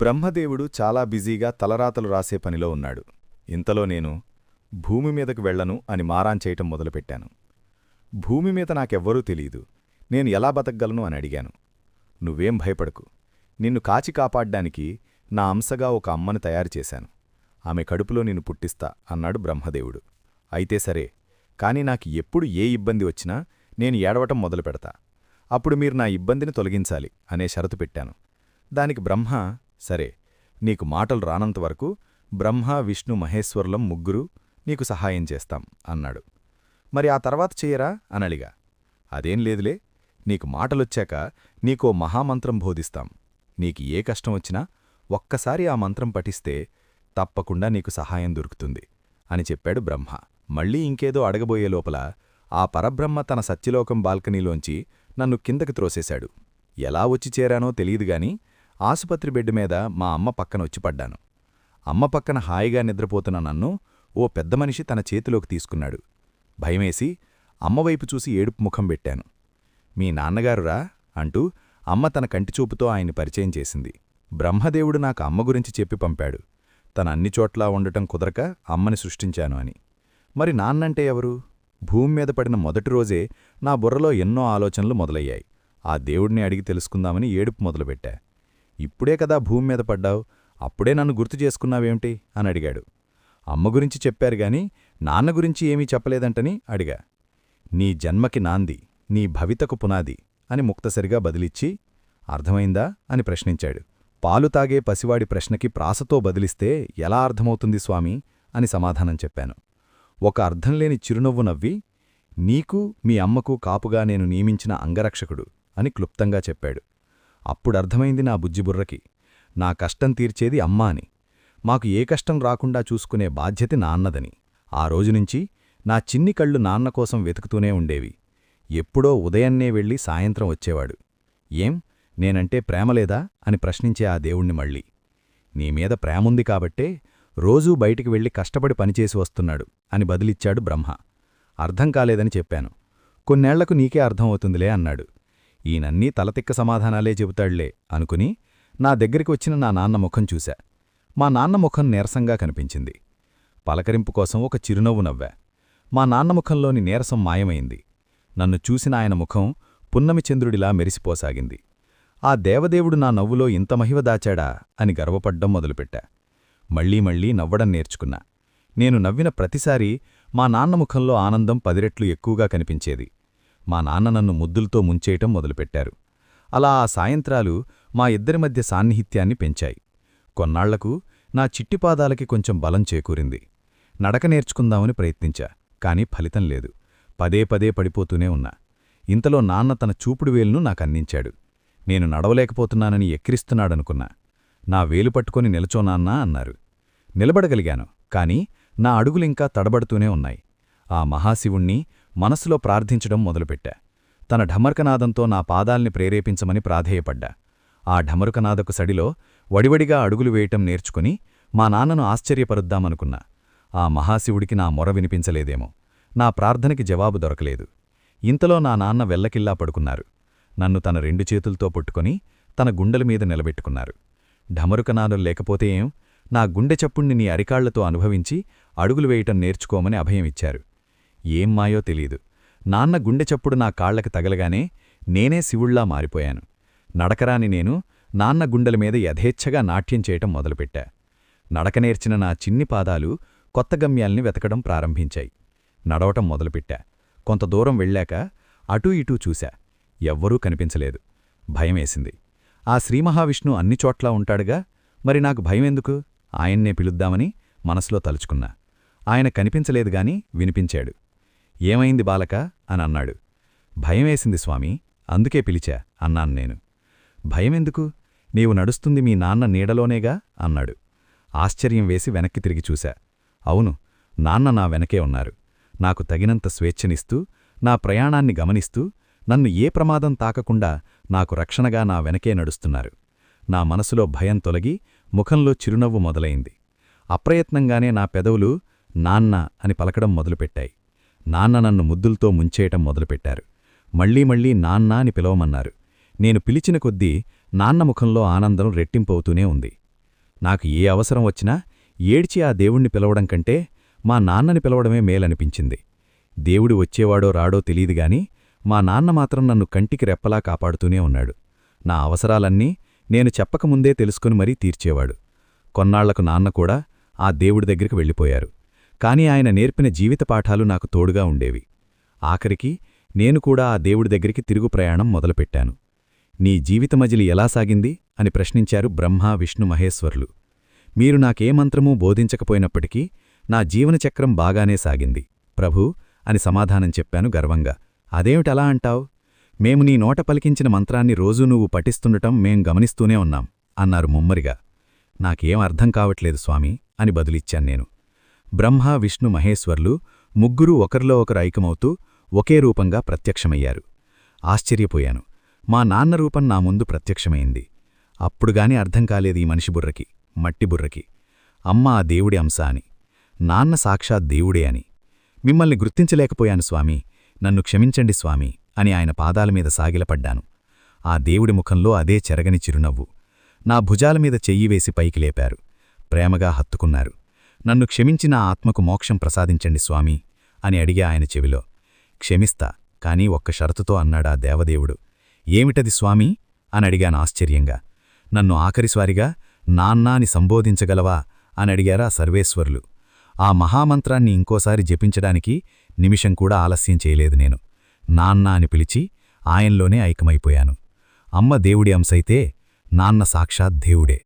బ్రహ్మదేవుడు చాలా బిజీగా తలరాతలు రాసే పనిలో ఉన్నాడు. ఇంతలో నేను భూమి మీదకు వెళ్ళను అని మారాన్ చేయటం మొదలుపెట్టాను. భూమి మీద నాకెవ్వరూ తెలీదు. నేను ఎలా బతకగలను అని అడిగాను. నువ్వేం భయపడకు. నిన్ను కాచి కాపాడ్డానికి నా అంశగా ఒక అమ్మను తయారు చేశాను. ఆమె కడుపులో నిన్ను పుట్టిస్తా అన్నాడు బ్రహ్మదేవుడు. అయితే సరే కాని నాకు ఎప్పుడు ఏ ఇబ్బంది వచ్చినా నేను ఏడవటం మొదలుపెడతా. అప్పుడు మీరు నా ఇబ్బందిని తొలగించాలి అనే షరతు పెట్టాను. దానికి బ్రహ్మ సరే నీకు మాటలు రానంతవరకు బ్రహ్మ విష్ణు మహేశ్వరులం ముగ్గురు నీకు సహాయం చేస్తాం అన్నాడు. మరి ఆ తర్వాత చెయ్యరా అనలిగా అదేం లేదులే నీకు మాటలొచ్చాక నీకో మహామంత్రం బోధిస్తాం. నీకు ఏ కష్టం వచ్చినా ఒక్కసారి ఆ మంత్రం పఠిస్తే తప్పకుండా నీకు సహాయం దొరుకుతుంది అని చెప్పాడు బ్రహ్మ. మళ్ళీ ఇంకేదో అడగబోయే లోపల ఆ పరబ్రహ్మ తన సత్యలోకం బాల్కనీలోంచి నన్ను కిందకి త్రోసేశాడు. ఎలా వచ్చి చేరానో తెలియదుగాని ఆసుపత్రి బెడ్ మీద మా అమ్మ పక్కన వచ్చిపడ్డాను అమ్మ పక్కన హాయిగా నిద్రపోతున్న నన్ను ఓ పెద్ద మనిషి తన చేతిలోకి తీసుకున్నాడు. భయమేసి అమ్మవైపు చూసి ఏడుపు ముఖం పెట్టాను. మీ నాన్నగారురా అంటూ అమ్మ తన కంటిచూపుతో ఆయన్ని పరిచయం చేసింది. బ్రహ్మదేవుడు నాకు అమ్మ గురించి చెప్పి పంపాడు. తన అన్ని చోట్లా ఉండటం కుదరక అమ్మని సృష్టించాను అని. మరి నాన్నంటే ఎవరు? భూమి మీద పడిన మొదటి రోజే నా బుర్రలో ఎన్నో ఆలోచనలు మొదలయ్యాయి. ఆ దేవుడిని అడిగి తెలుసుకుందామని ఏడుపు మొదలుపెట్టా. ఇప్పుడే కదా భూమి మీద పడ్డావు అప్పుడే నన్ను గుర్తు చేసుకున్నావేమిటి? అని అడిగాడు. అమ్మ గురించి చెప్పారు గాని నాన్న గురించి ఏమీ చెప్పలేదంటని అడిగా. నీ జన్మకి నాంది నీ భవితకు పునాది అని ముక్తసరిగా బదిలిచ్చి అర్థమైందా? అని ప్రశ్నించాడు. పాలు తాగే పసివాడి ప్రశ్నకి ప్రాసతో బదిలిస్తే ఎలా అర్థమవుతుంది స్వామీ? అని సమాధానం చెప్పాను. ఒక అర్థంలేని చిరునవ్వు నవ్వి నీకు మీ అమ్మకు కాపుగా నేను నియమించిన అంగరక్షకుడు అని క్లుప్తంగా చెప్పాడు. అప్పుడర్థమైంది నా బుజ్జిబుర్రకి నా కష్టం తీర్చేది అమ్మా అని. మాకు ఏ కష్టం రాకుండా చూసుకునే బాధ్యత నాన్నదని. ఆ రోజునుంచి నా చిన్ని కళ్ళు నాన్న కోసం వెతుకుతూనే ఉండేవి. ఎప్పుడో ఉదయన్నే వెళ్ళి సాయంత్రం వచ్చేవాడు. ఏం? నేనంటే ప్రేమలేదా అని ప్రశ్నించే ఆ దేవుణ్ణి మళ్ళీ. నీమీద ప్రేముంది కాబట్టే రోజూ బయటికి వెళ్ళి కష్టపడి పనిచేసి వస్తున్నాడు అని బదిలిచ్చాడు బ్రహ్మ. అర్థం కాలేదని చెప్పాను. కొన్నేళ్ళకు నీకే అర్థమవుతుందిలే అన్నాడు. ఈయనన్నీ తలతిక్క సమాధానాలే చెబుతాళ్ళే అనుకుని నా దగ్గరికి వచ్చిన నా నాన్న ముఖం చూశా. మా నాన్న ముఖం నీరసంగా కనిపించింది. పలకరింపు కోసం ఒక చిరునవ్వు నవ్వా. మా నాన్న ముఖంలోని నీరసం మాయమైంది. నన్ను చూసిన ఆయన ముఖం పున్నమిచంద్రుడిలా మెరిసిపోసాగింది. ఆ దేవదేవుడు నా నవ్వులో ఇంత మహివ దాచాడా అని గర్వపడ్డం మొదలుపెట్టా. మళ్ళీ మళ్ళీ నవ్వడం నేర్చుకున్నా. నేను నవ్విన ప్రతిసారీ మా నాన్న ముఖంలో ఆనందం పదిరెట్లు ఎక్కువగా కనిపించేది. మా నాన్న నన్ను ముద్దులతో ముంచేయటం మొదలుపెట్టారు. అలా ఆ సాయంత్రాలు మా ఇద్దరి మధ్య సాన్నిహిత్యాన్ని పెంచాయి. కొన్నాళ్ళకు నా చిట్టిపాదాలకి కొంచెం బలం చేకూరింది. నడక నేర్చుకుందామని ప్రయత్నించా కాని ఫలితం లేదు. పదే పదే పడిపోతూనే ఉన్నా. ఇంతలో నాన్న తన చూపుడు వేలును నాకందించాడు నేను నడవలేకపోతున్నానని ఎక్కిరిస్తున్నాడనుకున్నా. నా వేలు పట్టుకొని నిలచోనాన్నా అన్నారు. నిలబడగలిగాను కాని నా అడుగులింకా తడబడుతూనే ఉన్నాయి. ఆ మహాశివుణ్ణి మనసులో ప్రార్థించడం మొదలుపెట్టా. తన ఢమర్కనాదంతో నా పాదాల్ని ప్రేరేపించమని ప్రాధేయపడ్డా. ఆ ఢమరుకనాదకు సడిలో వడివడిగా అడుగులు వేయటం నేర్చుకుని మా నాన్నను ఆశ్చర్యపరుద్దామనుకున్నా. ఆ మహాశివుడికి నా మొర వినిపించలేదేమో. నా ప్రార్థనకి జవాబు దొరకలేదు. ఇంతలో నా నాన్న వెల్లకిల్లా పడుకున్నారు. నన్ను తన రెండు చేతులతో పుట్టుకొని తన గుండెల మీద నిలబెట్టుకున్నారు. ఢమరుకనాదం లేకపోతే ఏం? నా గుండె చప్పుణ్ణి నీ అరికాళ్ళతో అనుభవించి అడుగులు వేయటం నేర్చుకోమని అభయమిచ్చారు ఏం మాయో తెలీదు. నాన్న గుండె చప్పుడు నా కాళ్ళకు తగలగానే నేనే శివుళ్ళా మారిపోయాను. నడకరాని నేను నాన్న గుండెల మీద యథేచ్ఛగా నాట్యం చేయటం మొదలుపెట్టా. నడక నేర్చిన నా చిన్ని పాదాలు కొత్త గమ్యాల్ని వెతకడం ప్రారంభించాయి. నడవటం మొదలుపెట్టా. కొంత దూరం వెళ్ళాక అటూ ఇటూ చూశా. ఎవ్వరూ కనిపించలేదు. భయమేసింది. ఆ శ్రీమహావిష్ణు అన్ని చోట్లా ఉంటాడుగా? మరి నాకు భయమెందుకు? ఆయన్నే పిలుద్దామని మనసులో తలుచుకున్నా. ఆయన కనిపించలేదు గాని వినిపించాడు. ఏమైంది బాలక? అని అన్నాడు. భయమేసింది స్వామి అందుకే పిలిచా అన్నాను నేను. భయమెందుకు? నీవు నడుస్తుంది మీ నాన్న నీడలోనేగా? అన్నాడు. ఆశ్చర్యం వేసి వెనక్కి తిరిగి చూశా. అవును నాన్న నా వెనకే ఉన్నారు. నాకు తగినంత స్వేచ్ఛనిస్తూ నా ప్రయాణాన్ని గమనిస్తూ నన్ను ఏ ప్రమాదం తాకకుండా నాకు రక్షణగా నా వెనకే నడుస్తున్నారు. నా మనసులో భయం తొలగి ముఖంలో చిరునవ్వు మొదలైంది. అప్రయత్నంగానే నా పెదవులు నాన్న అని పలకడం మొదలుపెట్టాయి. నాన్న నన్ను ముద్దులతో ముంచేయటం మొదలుపెట్టారు. మళ్ళీ మళ్ళీ నాన్న అని పిలవమన్నారు. నేను పిలిచిన కొద్దీ నాన్న ముఖంలో ఆనందం రెట్టింపవుతూనే ఉంది. నాకు ఏ అవసరం వచ్చినా ఏడ్చి ఆ దేవుణ్ణి పిలవడం కంటే మా నాన్నని పిలవడమే మేలనిపించింది. దేవుడు వచ్చేవాడో రాడో తెలీదుగాని మా నాన్న మాత్రం నన్ను కంటికి రెప్పలా కాపాడుతూనే ఉన్నాడు. నా అవసరాలన్నీ నేను చెప్పకముందే తెలుసుకుని మరీ తీర్చేవాడు. కొన్నాళ్ళకు నాన్న కూడా ఆ దేవుడి దగ్గరికి వెళ్ళిపోయారు. కాని ఆయన నేర్పిన జీవిత పాఠాలు నాకు తోడుగా ఉండేవి. ఆఖరికి నేను కూడా ఆ దేవుడి దగ్గరికి తిరుగు ప్రయాణం మొదలుపెట్టాను. నీ జీవితమజిలి ఎలా సాగింది? అని ప్రశ్నించారు బ్రహ్మ విష్ణు మహేశ్వర్లు. మీరు నాకే మంత్రమూ బోధించకపోయినప్పటికీ నా జీవనచక్రం బాగానే సాగింది. ప్రభూ అని సమాధానం చెప్పాను గర్వంగా. అదేమిటలా అంటావు? మేము నీ నోట పలికించిన మంత్రాన్ని రోజూ నువ్వు పఠిస్తుండటం మేం గమనిస్తూనే ఉన్నాం అన్నారు ముమ్మరిగా. నాకేం అర్థం కావట్లేదు స్వామి అని బదులిచ్చాను నేను. బ్రహ్మ విష్ణు మహేశ్వర్లు ముగ్గురూ ఒకరిలో ఒకరు ఐకమవుతూ ఒకే రూపంగా ప్రత్యక్షమయ్యారు. ఆశ్చర్యపోయాను. మా నాన్న రూపం నా ముందు ప్రత్యక్షమైంది. అప్పుడుగాని అర్థం కాలేదు ఈ మనిషి బుర్రకి మట్టి బుర్రకి. అమ్మ ఆ దేవుడి అంశ అని. నాన్న సాక్షాత్ దేవుడే అని. మిమ్మల్ని గుర్తించలేకపోయాను స్వామి. నన్ను క్షమించండి స్వామి అని ఆయన పాదాలమీద సాగిలపడ్డాను. ఆ దేవుడి ముఖంలో అదే చెరగని చిరునవ్వు. నా భుజాలమీద చెయ్యివేసి పైకి లేపారు. ప్రేమగా హత్తుకున్నారు. నన్ను క్షమించిన ఆత్మకు మోక్షం ప్రసాదించండి స్వామి అని అడిగా ఆయన చెవిలో క్షమిస్తా కాని ఒక్క షరతుతో అన్నాడా దేవదేవుడు. ఏమిటది స్వామి అని అడిగాను ఆశ్చర్యంగా. నన్ను ఆఖరిస్వారిగా నాన్నా అని సంబోధించగలవా అని అడిగారా సర్వేశ్వరులు. ఆ మహామంత్రాన్ని ఇంకోసారి జపించడానికి నిమిషం కూడా ఆలస్యం చేయలేదు నేను. నాన్న అని పిలిచి ఆయన్లోనే ఐకమైపోయాను. అమ్మ దేవుడి అంశైతే నాన్న సాక్షాత్ దేవుడే.